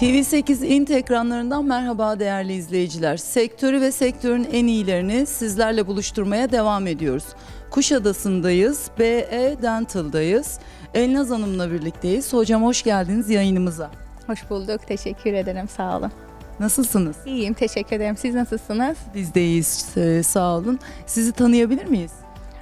TV8 İNT ekranlarından merhaba değerli izleyiciler. Sektörü ve sektörün en iyilerini sizlerle buluşturmaya devam ediyoruz. Kuşadası'ndayız, BE Dental'dayız. Elnaz Hanım'la birlikteyiz. Hocam hoş geldiniz yayınımıza. Hoş bulduk. Teşekkür ederim. Sağ olun. Nasılsınız? İyiyim. Teşekkür ederim. Siz nasılsınız? Biz de iyiyiz, ee, sağ olun. Sizi tanıyabilir miyiz?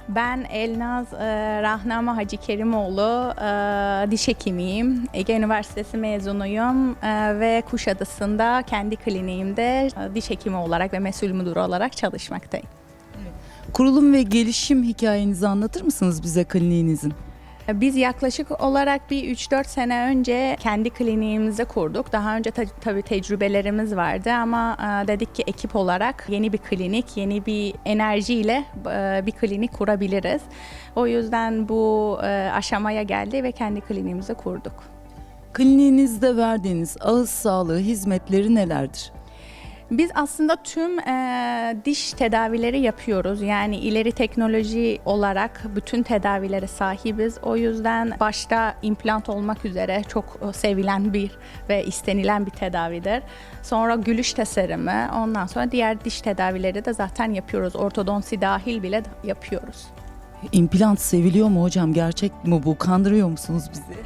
Ben Elnaz e, Rahnama Hacı Kerimoğlu. E, diş hekimiyim. Ege Üniversitesi mezunuyum e, ve Kuşadası'nda kendi kliniğimde e, diş hekimi olarak ve mesul müdür olarak çalışmaktayım. Kurulum ve gelişim hikayenizi anlatır mısınız bize kliniğinizin? Biz yaklaşık olarak bir 3-4 sene önce kendi kliniğimizi kurduk. Daha önce ta- tabii tecrübelerimiz vardı ama e, dedik ki ekip olarak yeni bir klinik, yeni bir enerjiyle e, bir klinik kurabiliriz. O yüzden bu e, aşamaya geldi ve kendi kliniğimizi kurduk. Kliniğinizde verdiğiniz ağız sağlığı hizmetleri nelerdir? Biz aslında tüm e, diş tedavileri yapıyoruz. Yani ileri teknoloji olarak bütün tedavilere sahibiz. O yüzden başta implant olmak üzere çok e, sevilen bir ve istenilen bir tedavidir. Sonra gülüş tasarımı, ondan sonra diğer diş tedavileri de zaten yapıyoruz. Ortodonsi dahil bile yapıyoruz. İmplant seviliyor mu hocam? Gerçek mi bu? Kandırıyor musunuz bizi?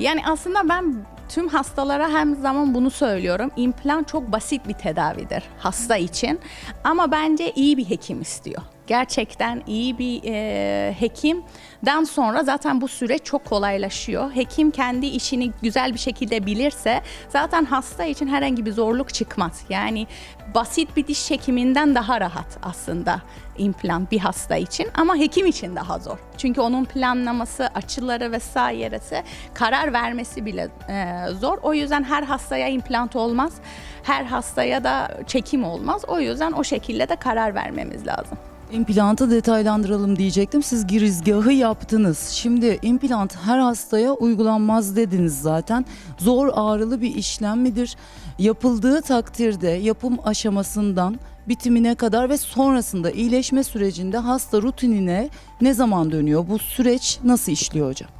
Yani aslında ben tüm hastalara hem zaman bunu söylüyorum. İmplant çok basit bir tedavidir hasta için. Ama bence iyi bir hekim istiyor. Gerçekten iyi bir e, hekimden sonra zaten bu süreç çok kolaylaşıyor. Hekim kendi işini güzel bir şekilde bilirse zaten hasta için herhangi bir zorluk çıkmaz. Yani basit bir diş hekiminden daha rahat aslında implant bir hasta için ama hekim için daha zor. Çünkü onun planlaması, açıları vesairesi karar vermesi bile e, zor. O yüzden her hastaya implant olmaz. Her hastaya da çekim olmaz. O yüzden o şekilde de karar vermemiz lazım. İmplantı detaylandıralım diyecektim. Siz girizgahı yaptınız. Şimdi implant her hastaya uygulanmaz dediniz zaten. Zor ağrılı bir işlem midir? Yapıldığı takdirde yapım aşamasından bitimine kadar ve sonrasında iyileşme sürecinde hasta rutinine ne zaman dönüyor? Bu süreç nasıl işliyor hocam?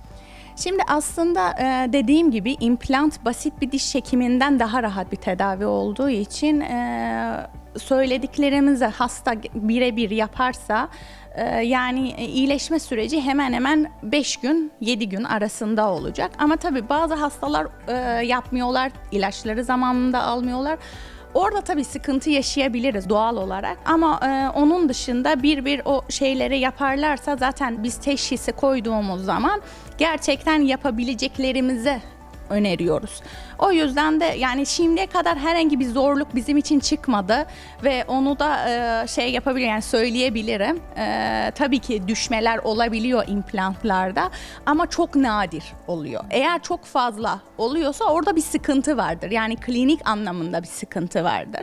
Şimdi aslında e, dediğim gibi implant basit bir diş çekiminden daha rahat bir tedavi olduğu için e, söylediklerimizi hasta birebir yaparsa e, yani iyileşme süreci hemen hemen 5 gün 7 gün arasında olacak. Ama tabii bazı hastalar e, yapmıyorlar, ilaçları zamanında almıyorlar. Orada tabii sıkıntı yaşayabiliriz doğal olarak ama e, onun dışında bir bir o şeyleri yaparlarsa zaten biz teşhisi koyduğumuz zaman gerçekten yapabileceklerimizi öneriyoruz. O yüzden de yani şimdiye kadar herhangi bir zorluk bizim için çıkmadı ve onu da e, şey yapabilir yani söyleyebilirim. E, tabii ki düşmeler olabiliyor implantlarda ama çok nadir oluyor. Eğer çok fazla oluyorsa orada bir sıkıntı vardır. Yani klinik anlamında bir sıkıntı vardır.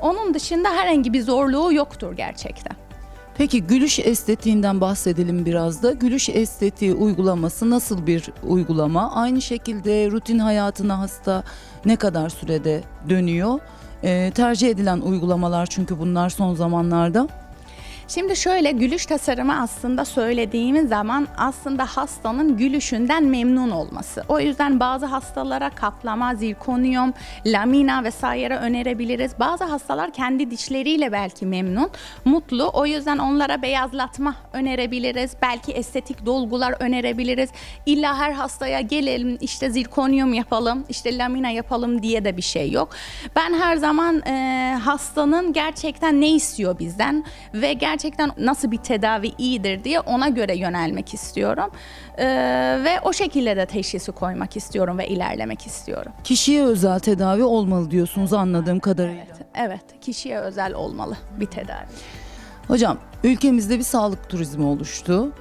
Onun dışında herhangi bir zorluğu yoktur gerçekten. Peki gülüş estetiğinden bahsedelim biraz da. Gülüş estetiği uygulaması nasıl bir uygulama? Aynı şekilde rutin hayatına hasta ne kadar sürede dönüyor? Ee, tercih edilen uygulamalar çünkü bunlar son zamanlarda. Şimdi şöyle gülüş tasarımı aslında söylediğimiz zaman aslında hastanın gülüşünden memnun olması. O yüzden bazı hastalara kaplama, zirkonyum, lamina vesaire önerebiliriz. Bazı hastalar kendi dişleriyle belki memnun, mutlu. O yüzden onlara beyazlatma önerebiliriz. Belki estetik dolgular önerebiliriz. İlla her hastaya gelelim işte zirkonyum yapalım, işte lamina yapalım diye de bir şey yok. Ben her zaman e, hastanın gerçekten ne istiyor bizden ve gerçekten nasıl bir tedavi iyidir diye ona göre yönelmek istiyorum. Ee, ve o şekilde de teşhisi koymak istiyorum ve ilerlemek istiyorum. Kişiye özel tedavi olmalı diyorsunuz anladığım kadarıyla. Evet, kişiye özel olmalı bir tedavi. Hocam ülkemizde bir sağlık turizmi oluştu.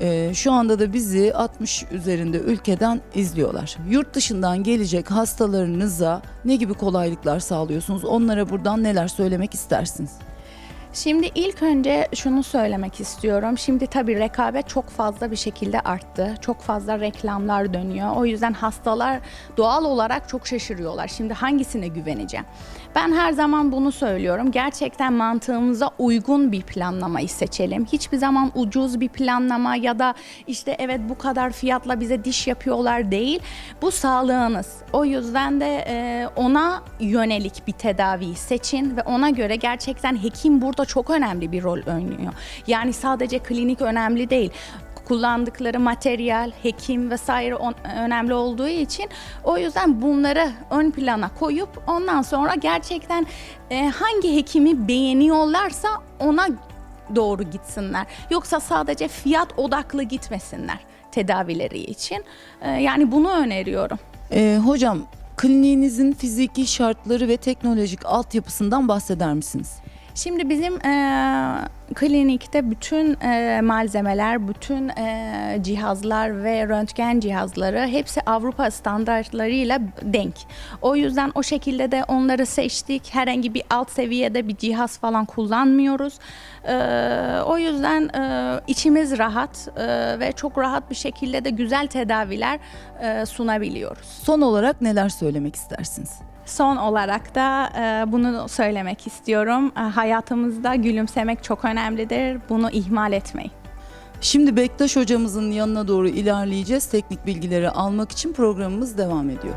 Ee, şu anda da bizi 60 üzerinde ülkeden izliyorlar. Yurt dışından gelecek hastalarınıza ne gibi kolaylıklar sağlıyorsunuz? Onlara buradan neler söylemek istersiniz? Şimdi ilk önce şunu söylemek istiyorum. Şimdi tabii rekabet çok fazla bir şekilde arttı. Çok fazla reklamlar dönüyor. O yüzden hastalar doğal olarak çok şaşırıyorlar. Şimdi hangisine güveneceğim? Ben her zaman bunu söylüyorum. Gerçekten mantığımıza uygun bir planlamayı seçelim. Hiçbir zaman ucuz bir planlama ya da işte evet bu kadar fiyatla bize diş yapıyorlar değil. Bu sağlığınız. O yüzden de e, ona yönelik bir tedaviyi seçin ve ona göre gerçekten hekim burada çok önemli bir rol oynuyor. Yani sadece klinik önemli değil kullandıkları materyal, hekim vesaire on- önemli olduğu için o yüzden bunları ön plana koyup ondan sonra gerçekten e, hangi hekimi beğeniyorlarsa ona doğru gitsinler. Yoksa sadece fiyat odaklı gitmesinler tedavileri için. E, yani bunu öneriyorum. Ee, hocam kliniğinizin fiziki şartları ve teknolojik altyapısından bahseder misiniz? Şimdi bizim e, klinikte bütün e, malzemeler, bütün e, cihazlar ve röntgen cihazları hepsi Avrupa standartlarıyla denk. O yüzden o şekilde de onları seçtik. Herhangi bir alt seviyede bir cihaz falan kullanmıyoruz. E, o yüzden e, içimiz rahat e, ve çok rahat bir şekilde de güzel tedaviler e, sunabiliyoruz. Son olarak neler söylemek istersiniz? Son olarak da e, bunu söylemek istiyorum. E, hayatımızda gülümsemek çok önemlidir. Bunu ihmal etmeyin. Şimdi Bektaş hocamızın yanına doğru ilerleyeceğiz. Teknik bilgileri almak için programımız devam ediyor.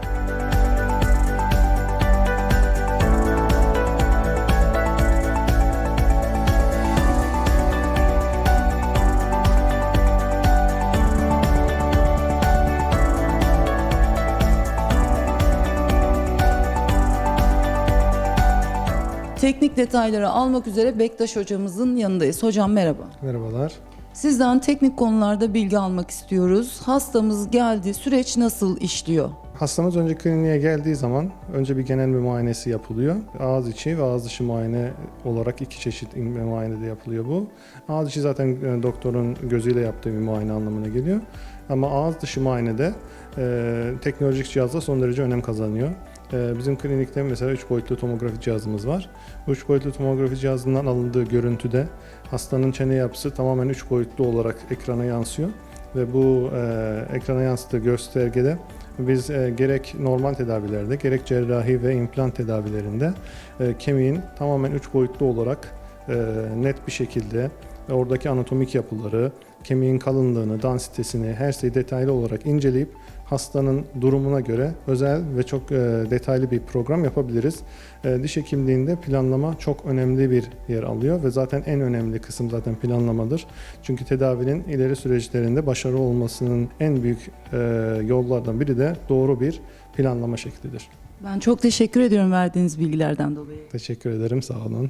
Teknik detayları almak üzere Bektaş hocamızın yanındayız. Hocam merhaba. Merhabalar. Sizden teknik konularda bilgi almak istiyoruz. Hastamız geldi, süreç nasıl işliyor? Hastamız önce kliniğe geldiği zaman önce bir genel bir muayenesi yapılıyor. Ağız içi ve ağız dışı muayene olarak iki çeşit muayene de yapılıyor bu. Ağız içi zaten e, doktorun gözüyle yaptığı bir muayene anlamına geliyor. Ama ağız dışı muayenede e, teknolojik cihazla son derece önem kazanıyor. E, bizim klinikte mesela 3 boyutlu tomografi cihazımız var. Bu 3 boyutlu tomografi cihazından alındığı görüntüde hastanın çene yapısı tamamen 3 boyutlu olarak ekrana yansıyor. Ve bu e, ekrana yansıttığı göstergede biz e, gerek normal tedavilerde gerek cerrahi ve implant tedavilerinde e, kemiğin tamamen 3 boyutlu olarak e, net bir şekilde ve oradaki anatomik yapıları, kemiğin kalınlığını, densitesini her şeyi detaylı olarak inceleyip hastanın durumuna göre özel ve çok e, detaylı bir program yapabiliriz. E, diş hekimliğinde planlama çok önemli bir yer alıyor ve zaten en önemli kısım zaten planlamadır. Çünkü tedavinin ileri süreçlerinde başarılı olmasının en büyük e, yollardan biri de doğru bir planlama şeklidir. Ben çok teşekkür ediyorum verdiğiniz bilgilerden dolayı. Teşekkür ederim, sağ olun.